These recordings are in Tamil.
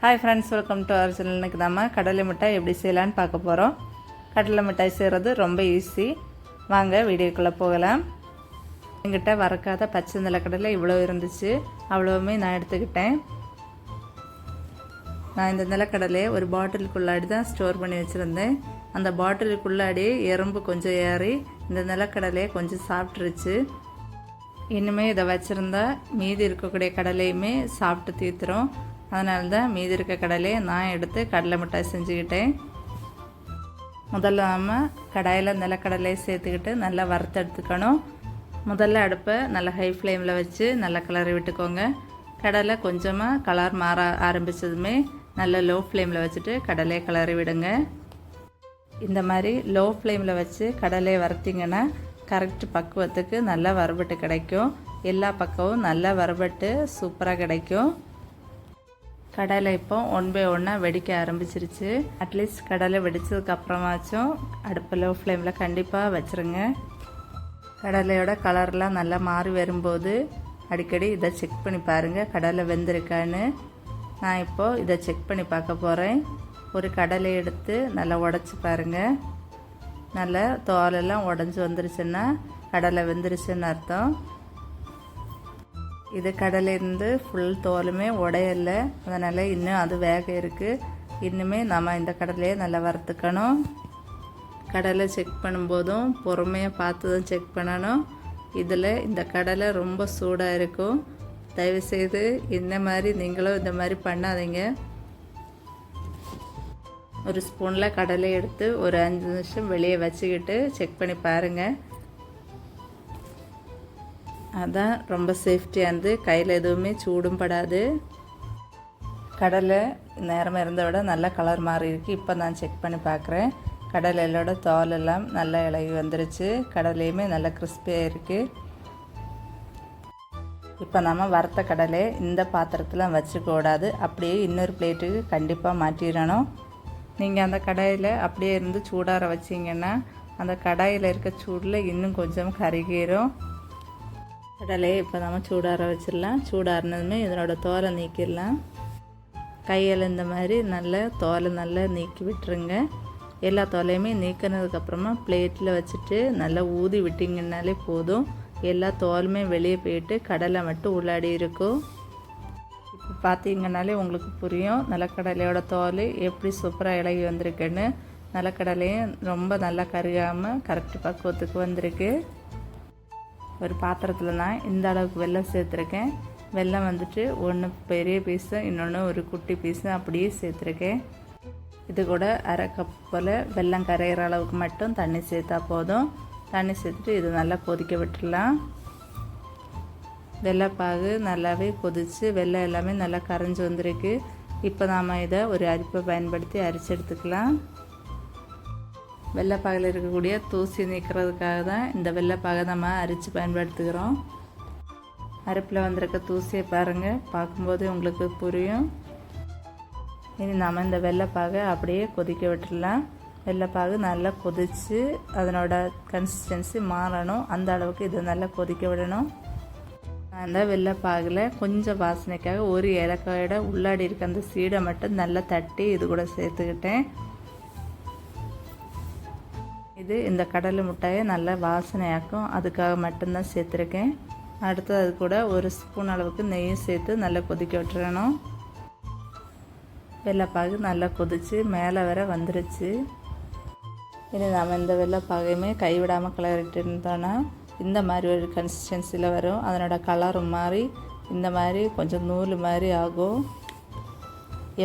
Hi friends welcome to our channel நம்ம கடலை மிட்டாய் எப்படி செய்யலான்னு பார்க்க போகிறோம் கடலை மிட்டாய் செய்கிறது ரொம்ப ஈஸி வாங்க வீடியோக்குள்ளே போகலாம். என்கிட்ட வறக்காத பச்சை நிலக்கடலை இவ்வளோ இருந்துச்சு. அவ்வளோவுமே நான் எடுத்துக்கிட்டேன். நான் இந்த நிலக்கடலையை ஒரு பாட்டிலுக்குள்ளாடி தான் ஸ்டோர் பண்ணி வச்சுருந்தேன். அந்த பாட்டிலுக்குள்ளாடி எறும்பு கொஞ்சம் ஏறி இந்த நிலக்கடலையை கொஞ்சம் சாப்பிட்ருச்சு இனிமேல் இதை வச்சுருந்தா மீதி இருக்கக்கூடிய கடலையுமே சாப்பிட்டு தீர்த்துரும். அதனால தான் மீதி இருக்க கடலையை நான் எடுத்து கடலை மிட்டாய் செஞ்சுக்கிட்டேன். முதல்ல நம்ம கடாயில் நிலக்கடலையை சேர்த்துக்கிட்டு நல்லா வறுத்தெடுத்துக்கணும் முதல்ல அடுப்பை நல்லா ஹை ஃப்ளேமில் வச்சு நல்லா கிளறி விட்டுக்கோங்க. கடலை கொஞ்சமாக கலர் மாற ஆரம்பித்ததுமே நல்லா லோ ஃப்ளேமில் வச்சுட்டு கடலையை கிளறி விடுங்க. இந்த மாதிரி லோ ஃப்ளேமில் வச்சு கடலையை வறுத்திங்கன்னா கரெக்ட் பக்குவத்துக்கு நல்லா வறுபட்டு கிடைக்கும். எல்லா பக்கமும் நல்லா வறுபட்டு சூப்பராக கிடைக்கும். கடலை இப்போ ஒன் பை ஒன்னாக வெடிக்க ஆரம்பிச்சிருச்சு. அட்லீஸ்ட் கடலை வெடித்ததுக்கு அப்புறமாச்சும் அடுப்பில் ஃப்ளேமில் கண்டிப்பாக வச்சுருங்க. கடலையோட கலர்லாம் நல்லா மாறி வரும்போது அடிக்கடி இதை செக் பண்ணி பாருங்கள் கடலை வெந்திருக்கான்னு. நான் இப்போது இதை செக் பண்ணி பார்க்க போகிறேன் ஒரு கடலை எடுத்து நல்லா உடச்சி பாருங்கள் நல்லா தோலெல்லாம் உடஞ்சி வந்துருச்சுன்னா கடலை வெந்துருச்சுன்னு அர்த்தம். இது கடலேருந்து ஃபுல் தோலுமே உடையலை அதனால் இன்னும் அது வேக இருக்குது இன்னுமே நம்ம இந்த கடலையே நல்லா வறுத்துக்கணும். கடலை செக் பண்ணும்போதும் பொறுமையாக பார்த்து தான் செக் பண்ணணும். இதில் இந்த கடலை ரொம்ப சூடாக இருக்கும். தயவுசெய்து இந்த மாதிரி நீங்களும் இந்த மாதிரி பண்ணாதீங்க. ஒரு ஸ்பூனில் கடலை எடுத்து ஒரு அஞ்சு நிமிஷம் வெளியே வச்சுக்கிட்டு செக் பண்ணி பாருங்கள் அதான் ரொம்ப சேஃப்டியாக இருந்து கையில் எதுவுமே சூடும் படாது. கடலை நேரமாக இருந்த விட நல்ல கலர் மாறி இருக்குது இப்போ நான் செக் பண்ணி பார்க்குறேன் கடலையோட தோல் எல்லாம் நல்லா இலகி வந்துருச்சு. கடலையுமே நல்லா கிறிஸ்பியாக இருக்குது இப்போ நம்ம வறுத்த கடலை இந்த பாத்திரத்தில் வச்சுக்கூடாது அப்படியே இன்னொரு பிளேட்டுக்கு கண்டிப்பாக மாற்றிடணும். நீங்கள் அந்த கடாயில் அப்படியே இருந்து சூடார வச்சிங்கன்னா அந்த கடாயில் இருக்க சூடில் இன்னும் கொஞ்சம் கருகிரும். கடலையை இப்போ நம்ம சூடார வச்சிடலாம். சூடாறினதுமே இதனோட தோலை நீக்கிடலாம். கையில் இந்த மாதிரி நல்லா தோலை நல்லா நீக்கி விட்டுருங்க. எல்லா தோலையுமே நீக்கினதுக்கப்புறமா பிளேட்டில் வச்சுட்டு நல்லா ஊதி விட்டிங்கன்னாலே போதும். எல்லா தோலுமே வெளியே போயிட்டு கடலை மட்டும் உள்ளாடி இருக்கும். இப்போ பார்த்தீங்கன்னாலே உங்களுக்கு புரியும். நிலக்கடலையோட தோல் எப்படி சூப்பராக இலகி வந்திருக்குன்னு. நிலக்கடலையும் ரொம்ப நல்லா கருகாமல் கரெக்ட் பக்குவத்துக்கு வந்திருக்கு. ஒரு பாத்திரத்தில் தான் இந்த அளவுக்கு வெல்லம் சேர்த்துருக்கேன். வெல்லம் வந்துட்டு ஒன்று பெரிய பீஸும் இன்னொன்று ஒரு குட்டி பீஸும் அப்படியே சேர்த்துருக்கேன். இது கூட அரை கப் போல் வெல்லம் கரையிற அளவுக்கு மட்டும் தண்ணி சேர்த்தா போதும். தண்ணி சேர்த்துட்டு இது நல்லா கொதிக்க விட்டுடலாம். வெள்ளைப்பாகு நல்லாவே கொதித்து வெள்ளை எல்லாமே நல்லா கரைஞ்சி வந்திருக்கு. இப்போ நாம் இதை ஒரு அரிப்பை பயன்படுத்தி அரிச்சு எடுத்துக்கலாம். வெள்ளைப்பாகில் இருக்கக்கூடிய தூசி நீக்கிறதுக்காக தான் இந்த வெள்ளைப்பாகை நம்ம அரித்து பயன்படுத்துகிறோம். அரிப்பில் வந்திருக்க தூசியை பாருங்கள் பார்க்கும்போது உங்களுக்கு புரியும். இனி நாம் இந்த வெள்ளைப்பாகை அப்படியே கொதிக்க விட்டுடலாம். வெள்ளைப்பாகு நல்லா கொதித்து அதனோட கன்சிஸ்டன்சி மாறணும். அந்த அளவுக்கு இதை நல்லா கொதிக்க விடணும். அந்த வெள்ளைப்பாகில் கொஞ்சம் வாசனைக்காக ஒரு ஏலக்காயோட உள்ளாடி இருக்க அந்த சீடை மட்டும் நல்லா தட்டி இது கூட சேர்த்துக்கிட்டேன். இது இந்த கடலை மிட்டாயை நல்லா வாசனையாக்கும். அதுக்காக மட்டும்தான் சேர்த்துருக்கேன். அடுத்து அது கூட ஒரு ஸ்பூன் அளவுக்கு நெய்யும் சேர்த்து நல்லா கொதிக்க விட்டுறணும். வெள்ளைப்பாகு நல்லா கொதித்து மேலே வர வந்துருச்சு. இனி நாம் இந்த வெள்ளைப்பாகையுமே கைவிடாமல் கிளறிட்டு இருந்தோன்னா இந்த மாதிரி ஒரு கன்சிஸ்டன்சியில் வரும். அதனோட கலரும் மாறி இந்த மாதிரி கொஞ்சம் நூல் மாதிரி ஆகும்.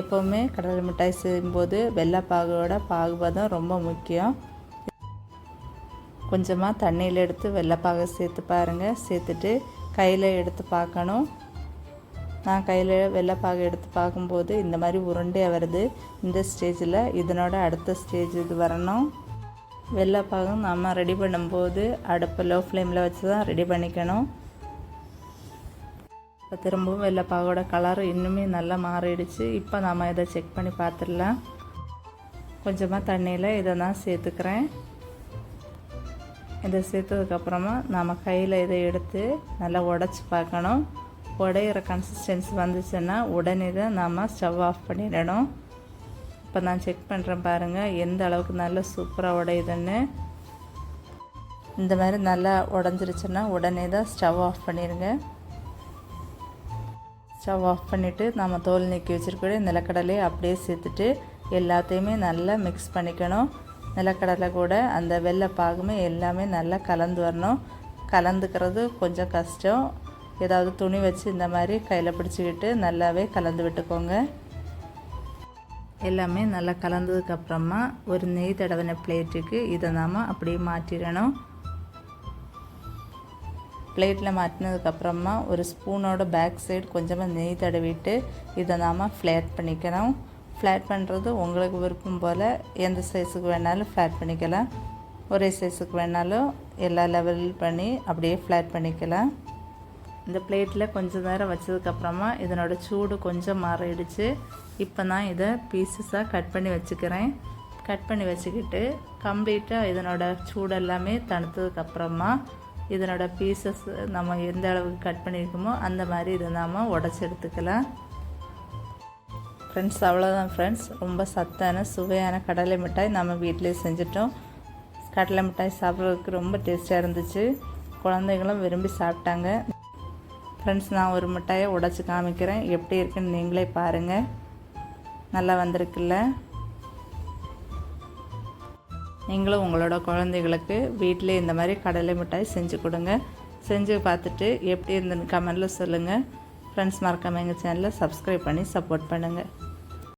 எப்போவுமே கடலை மிட்டாய் செய்யும்போது வெள்ளைப்பாகோட பாகுபதம் ரொம்ப முக்கியம். கொஞ்சமாக தண்ணியில் எடுத்து வெள்ளைப்பாகை சேர்த்து பாருங்கள் சேர்த்துட்டு கையில் எடுத்து பார்க்கணும். நான் கையில் வெள்ளைப்பாகை எடுத்து பார்க்கும்போது இந்த மாதிரி உருண்டையாக வருது. இந்த ஸ்டேஜில் இதனோட அடுத்த ஸ்டேஜ் இது வரணும். வெள்ளைப்பாகம் நம்ம ரெடி பண்ணும்போது அடுப்பு லோ ஃப்ளேமில் வச்சு தான் ரெடி பண்ணிக்கணும். இப்போ திரும்பவும் வெள்ளைப்பாகோட கலர் இன்னுமே நல்லா மாறிடுச்சு. இப்போ நாம் இதை செக் பண்ணி பார்த்துடலாம். கொஞ்சமாக தண்ணியில் இதை நான் சேர்த்துக்கிறேன். இதை சேர்த்ததுக்கப்புறமா நம்ம கையில் இதை எடுத்து நல்லா உடச்சி பார்க்கணும். உடையிற கன்சிஸ்டன்சி வந்துச்சுன்னா உடனே தான் நாம் ஸ்டவ் ஆஃப் பண்ணிடணும். இப்போ நான் செக் பண்ணுறேன் பாருங்கள் எந்த அளவுக்கு நல்லா சூப்பராக உடையுதுன்னு. இந்த மாதிரி நல்லா உடஞ்சிருச்சுன்னா உடனே தான் ஸ்டவ் ஆஃப் பண்ணிடுங்க. ஸ்டவ் ஆஃப் பண்ணிவிட்டு நம்ம தோல் நீக்கி வச்சுருக்க நிலக்கடலையை அப்படியே சேர்த்துட்டு எல்லாத்தையுமே நல்லா மிக்ஸ் பண்ணிக்கணும். நிலக்கடலை கூட அந்த வெள்ளை பாகுமே எல்லாமே நல்லா கலந்து வரணும். கலந்துக்கிறது கொஞ்சம் கஷ்டம். ஏதாவது துணி வச்சு இந்த மாதிரி கையில் பிடிச்சிக்கிட்டு நல்லாவே கலந்து விட்டுக்கோங்க. எல்லாமே நல்லா கலந்ததுக்கப்புறமா ஒரு நெய் தடவின பிளேட்டுக்கு இதை நாம் அப்படியே மாற்றிடணும். பிளேட்டில் மாற்றினதுக்கப்புறமா ஒரு ஸ்பூனோட பேக் சைடு கொஞ்சமாக நெய் தடவிட்டு இதை நாம் ஃப்ளேட் பண்ணிக்கணும். ஃப்ளாட் பண்ணுறது உங்களுக்கு விருப்பம் போல் எந்த சைஸுக்கு வேணாலும் ஃப்ளாட் பண்ணிக்கலாம். ஒரே சைஸுக்கு வேணாலும் எல்லா லெவல் பண்ணி அப்படியே ஃப்ளாட் பண்ணிக்கலாம். இந்த பிளேட்டில் கொஞ்சம் நேரம் வச்சதுக்கப்புறமா இதனோட சூடு கொஞ்சம் மாறிடுச்சு. இப்போ நான் இதை பீசஸாக கட் பண்ணி வச்சுக்கிறேன். கட் பண்ணி வச்சுக்கிட்டு கம்ப்ளீட்டாக இதனோட சூடு எல்லாமே தணுத்ததுக்கப்புறமா இதனோட பீசஸ் நம்ம எந்த அளவுக்கு கட் பண்ணியிருக்கோமோ அந்த மாதிரி இதை நாம் உடச்சி எடுத்துக்கலாம். ஃப்ரெண்ட்ஸ் அவ்வளோதான் ஃப்ரெண்ட்ஸ் ரொம்ப சத்தான சுவையான கடலை மிட்டாய் நம்ம வீட்டிலே செஞ்சிட்டோம். கடலை மிட்டாய் சாப்பிட்றதுக்கு ரொம்ப டேஸ்ட்டாக இருந்துச்சு. குழந்தைங்களும் விரும்பி சாப்பிட்டாங்க. ஃப்ரெண்ட்ஸ் நான் ஒரு மிட்டாயை உடச்சி காமிக்கிறேன். எப்படி இருக்குன்னு நீங்களே பாருங்கள் நல்லா வந்திருக்குல்ல? நீங்களும் உங்களோட குழந்தைகளுக்கு வீட்டிலே இந்த மாதிரி கடலை மிட்டாய் செஞ்சு கொடுங்க. செஞ்சு பார்த்துட்டு எப்படி இருந்துன்னு கமெண்டில் சொல்லுங்கள் ஃப்ரெண்ட்ஸ் மறக்காமல் எங்கள் சேனலை சப்ஸ்கிரைப் பண்ணி சப்போர்ட் பண்ணுங்கள்